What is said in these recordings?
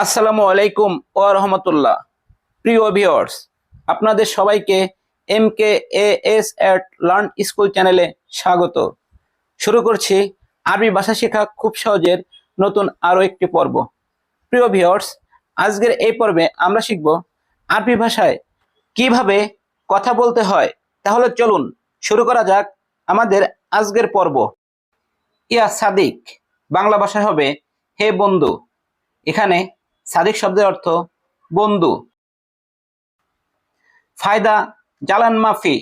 আসসালামু আলাইকুম ও রহমতুল্লাহ। প্রিয় ভিউয়ার্স, আপনাদের সবাইকে M K S at learn school চ্যানেলে স্বাগত। শুরু করছি আরবি ভাষা শেখা খুব সহজের নতুন আরও একটি পর্ব। প্রিয় ভিউয়ার্স, আজকের এই পর্বে আমরা শিখব আরবি ভাষায় কীভাবে কথা বলতে হয়। তাহলে চলুন শুরু করা যাক আমাদের আজকের পর্ব। ইয়া সাদিক, বাংলা ভাষায় হবে, হে বন্ধু। এখানে সাদিক শব্দের অর্থ বন্ধু। ফায়দা জালান মাফি।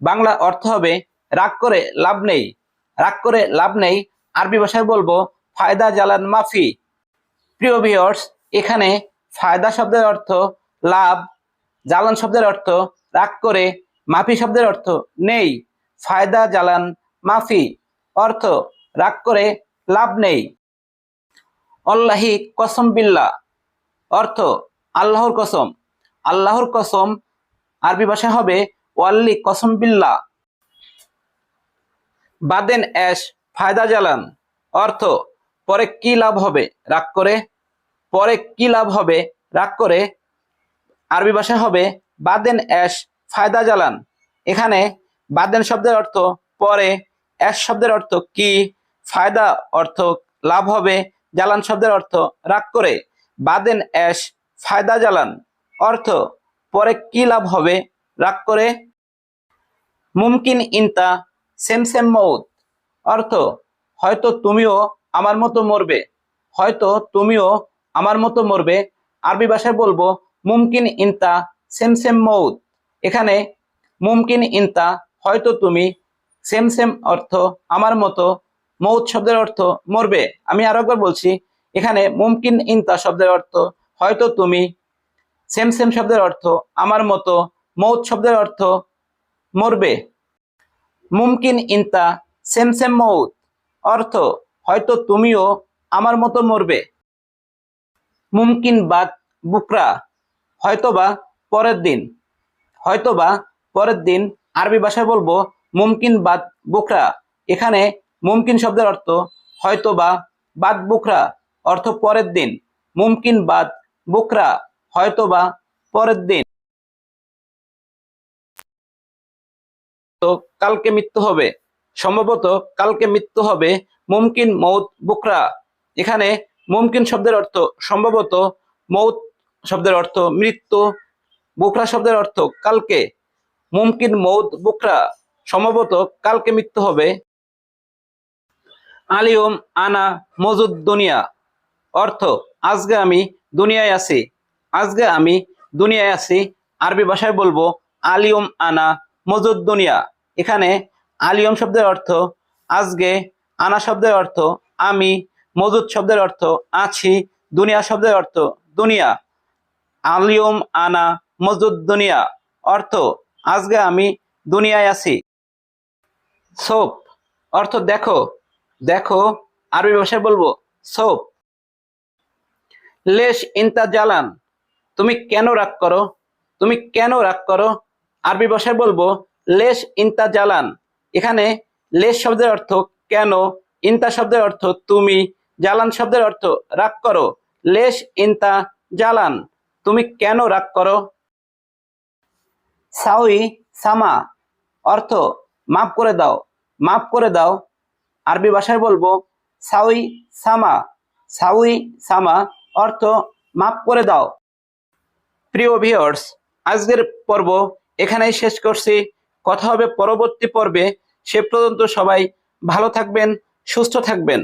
বাংলা অর্থ হবে, রাগ করে লাভ নেই। রাগ করে লাভ নেই, আরবি ভাষায় বলব, ফায়দা জালান মাফি। প্রিয় ভিউয়ার্স এখানে ফায়দা শব্দের অর্থ লাভ জালান শব্দের অর্থ রাগ করে, মাফি শব্দের অর্থ নেই। ফায়দা জালান মাফি। অর্থ, রাগ করে লাভ নেই। অল্লাহি কসম বিল্লা অর্থ, আল্লাহর কসম। আল্লাহর কসম আরবি ভাষা হবে ওয়াল্লি কসম বিল্লা বাদেন অ্যাশ ফায়দা জালান। অর্থ, পরে কি লাভ হবে? রাগ করে। পরে কি লাভ হবে? রাগ করে। আরবি ভাষা হবে বাদেন অ্যাশ ফায়দা জালান। এখানে বাদেন শব্দের অর্থ পরে অ্যাশ শব্দের অর্থ কি? ফায়দা অর্থ লাভ হবে। জালান শব্দের অর্থ রাগ করে। বাদেন অ্যাশ ফায়দা জালান। অর্থ, পরে কি লাভ হবে? রাগ করে। মুমকিন ইনতা, সেম সেম মৌত অর্থ, হয়তো তুমিও আমার মতো মরবে। হয়তো তুমিও আমার মতো মরবে। আরবি ভাষায় বলব, মুমকিন ইনতা, সেম সেম মৌত এখানে, মুমকিন ইনতা, হয়তো তুমি, সেম সেম অর্থ, আমার মতো মৌত শব্দের অর্থ মরবে। আমি আরও একবার বলছি, এখানে মুমকিন ইনতা শব্দের অর্থ, হয়তো তুমি, সেম সেম শব্দের অর্থ, আমার মতো মৌত শব্দের অর্থ, মরবে। মুমকিন ইনতা, সেম সেম মৌত অর্থ, হয়তো তুমিও, আমার মতো মরবে। মুমকিন বাদ, বুকরা, হয়তোবা পরের দিন, হয়তোবা পরের দিন, আরবি ভাষায় বলব, মুমকিন বাদ, বুকরা, এখানে মুমকিন শব্দের অর্থ হয়তো বা বাদ বুকরা, অর্থ পরের দিন। মুমকিন বাদ বুকরা হয়তো বা পরের দিন। তো কালকে মৃত্যু হবে। সম্ভবত কালকে মৃত্যু হবে মুমকিন মৌত বুকরা। এখানে মুমকিন শব্দের অর্থ সম্ভবত মৌত শব্দের অর্থ মৃত্যু, বুকরা শব্দের অর্থ কালকে। মুমকিন মৌত বুকরা, সম্ভবত কালকে মৃত্যু হবে। আলিয়ম আনা মজুদ দুনিয়া। অর্থ, আজকে আমি দুনিয়ায় আছি। আজকে আমি দুনিয়ায় আছি। আরবি ভাষায় বলব আলিয়ম আনা মজুদ দুনিয়া। এখানে আলিয়ম শব্দের অর্থ, আজকে আনা শব্দের অর্থ, আমি মজুদ শব্দের অর্থ, আছি দুনিয়া শব্দের অর্থ, দুনিয়া। আলিয়ম আনা মজুদ দুনিয়া। অর্থ, আজকে আমি দুনিয়ায় আছি। সোপ অর্থ দেখো। দেখো, আরবি ভাষায় বলব সোপ লেশ ইন্তা জালান, তুমি কেন রাগ করো? তুমি কেন রাগ করো? আরবি ভাষায় বলব, লেশ ইন্তা জালান এখানে লেশ শব্দের অর্থ কেন, ইন্তা শব্দের অর্থ তুমি, জালান শব্দের অর্থ রাগ করো। লেশ ইন্তা জালান, তুমি কেন রাগ করো? সাউই সামা, অর্থ মাফ করে দাও, মাফ করে দাও আরবি ভাষায় বলব সাউই সামা। সাউই সামা অর্থ মাফ করে দাও। প্রিয় ভিউয়ার্স আজকের পর্ব এখানেই শেষ করছি। কথা হবে পরবর্তী পর্বে। সে পর্যন্ত সবাই ভালো থাকবেন, সুস্থ থাকবেন।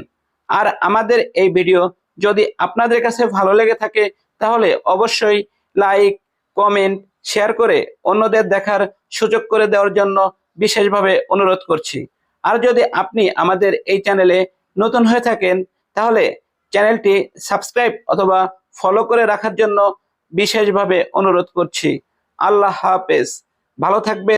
আর আমাদের এই ভিডিও যদি আপনাদের কাছে ভালো লেগে থাকে, তাহলে অবশ্যই লাইক কমেন্ট শেয়ার করে অন্যদের দেখার সুযোগ করে দেওয়ার জন্য বিশেষভাবে অনুরোধ করছি। আর যদি আপনি আমাদের এই চ্যানেলে নতুন হয়ে থাকেন, তাহলে চ্যানেলটি সাবস্ক্রাইব অথবা ফলো করে রাখার জন্য বিশেষভাবে অনুরোধ করছি। আল্লাহ হাফেজ। ভালো থাকবে